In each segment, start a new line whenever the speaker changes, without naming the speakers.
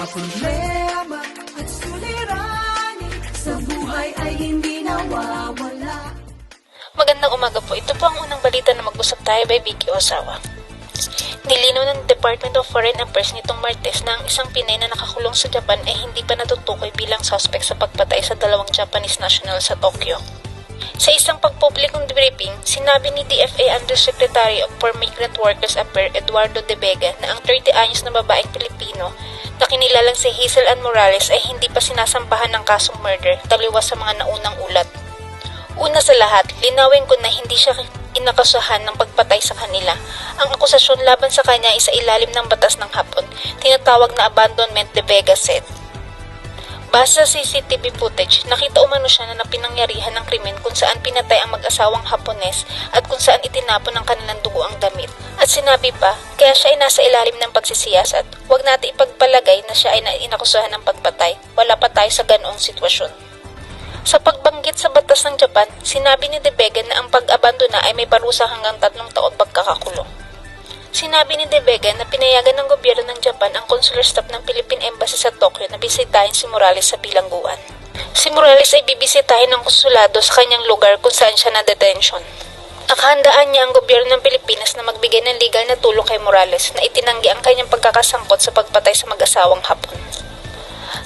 mga problema at suliranin sa buhay ay hindi nawawala.
Magandang umaga po. Ito po ang unang balita na mag-usap tayo by Vicky Osawa. Nilinaw ng Department of Foreign Affairs nitong Martes na ang isang Pinay na nakakulong sa Japan ay hindi pa natutukoy bilang suspect sa pagpatay sa dalawang Japanese national sa Tokyo. Sa isang pagpublikong briefing, sinabi ni DFA Undersecretary for Migrant Workers Affairs Eduardo De Vega na ang 30 anyos na babaeng Pilipino na kinilalang si Hazel Ann Morales ay hindi pa sinasampahan ng kasong murder taliwas sa mga naunang ulat. Una sa lahat, linawin ko na hindi siya inakasahan ng pagpatay sa kanila. Ang akusasyon laban sa kanya ay sa ilalim ng batas ng hapon, tinatawag na abandonment de Vega said. Base sa CCTV footage, nakita umano siya na napinangyarihan ng krimen kung saan pinatay ang mag-asawang Hapones at kung saan itinapon ang kanilang dugo ang damit. At sinabi pa, kaya siya ay nasa ilalim ng pagsisiyasat. Huwag natin ipagpalagay na siya ay na- inakusahan ng pagpatay. Wala pa tayo sa ganoong sitwasyon. Sa pagbanggit sa batas ng Japan, sinabi ni De na ang pag-abandona ay may parusa hanggang tatlong taon pagkakakulong. Sinabi ni De na pinayagan ng gobyerno ng Japan ang consular staff ng Philippine Embassy sa Tokyo na bisitahin si Morales sa bilangguan. Si Morales ay bibisitahin ng konsulado sa kanyang lugar kung saan siya na detention. Nakahandaan niya ang gobyerno ng Pilipinas na magbigay ng legal na tulong kay Morales na itinanggi ang kanyang pagkakasangkot sa pagpatay sa mag-asawang hapon.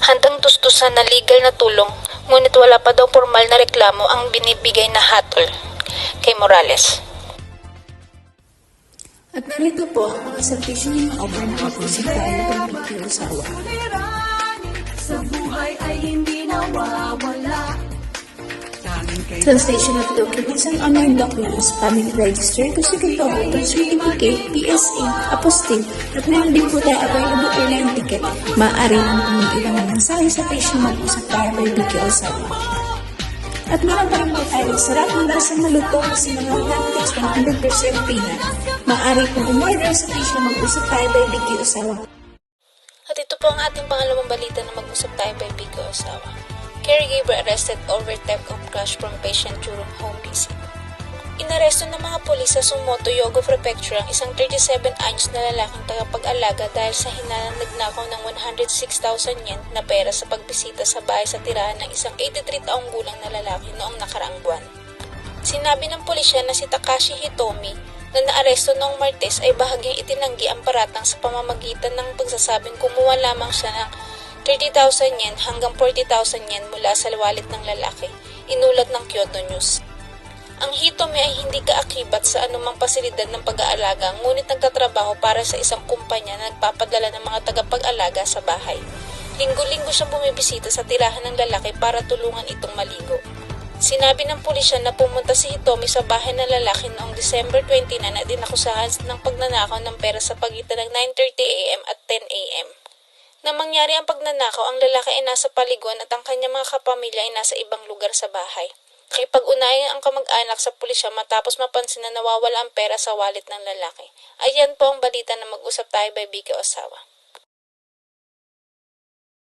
Handang tustusan na legal na tulong, ngunit wala pa daw formal na reklamo ang binibigay na hatol kay Morales.
At narito po ang mga servisyo ng mga obra na kapusitan ng pagkikiusawa.
Sa buhay ay hindi nawawala.
Translation of documents and online documents, family register, kusikin birth certificate, PSA, apostille, at meron din po tayo available airline ticket. Maaari lang ilang ng mensahe sa page na mag-usap tayo by Vicky Osawa. At meron pa rin po tayo sarap ng lasang malutong sa mga hotcakes 100% peanut. Maaari pong umorder sa page na mag-usap tayo by Vicky Osawa.
At ito po ang ating pangalawang balita na mag-usap tayo by Bigo Osawa. Caregiver arrested over theft of cash from patient during home visit. Inaresto ng mga polis sa Sumoto, Yogo Prefecture ang isang 37 anyos na lalaking tagapag-alaga dahil sa hinalang nagnakaw ng 106,000 yen na pera sa pagbisita sa bahay sa tirahan ng isang 83 taong gulang na lalaki noong nakaraang buwan. Sinabi ng pulisya na si Takashi Hitomi na naaresto noong Martes ay bahagyang itinanggi ang paratang sa pamamagitan ng pagsasabing kumuha lamang siya ng 30,000 yen hanggang 40,000 yen mula sa wallet ng lalaki, inulat ng Kyoto News. Ang Hitomi ay hindi kaakibat sa anumang pasilidad ng pag-aalaga ngunit nagtatrabaho para sa isang kumpanya na nagpapadala ng mga tagapag-alaga sa bahay. Linggo-linggo siyang bumibisita sa tirahan ng lalaki para tulungan itong maligo. Sinabi ng pulisya na pumunta si Hitomi sa bahay ng lalaki noong December 29 at dinakusahan ng pagnanakaw ng pera sa pagitan ng 9.30am at 10am. Nang mangyari ang pagnanakaw, ang lalaki ay nasa paliguan at ang kanyang mga kapamilya ay nasa ibang lugar sa bahay. Kaya pag-unayan ang kamag-anak sa pulisya matapos mapansin na nawawala ang pera sa wallet ng lalaki. Ayan po ang balita na mag-usap tayo by Bike Osawa.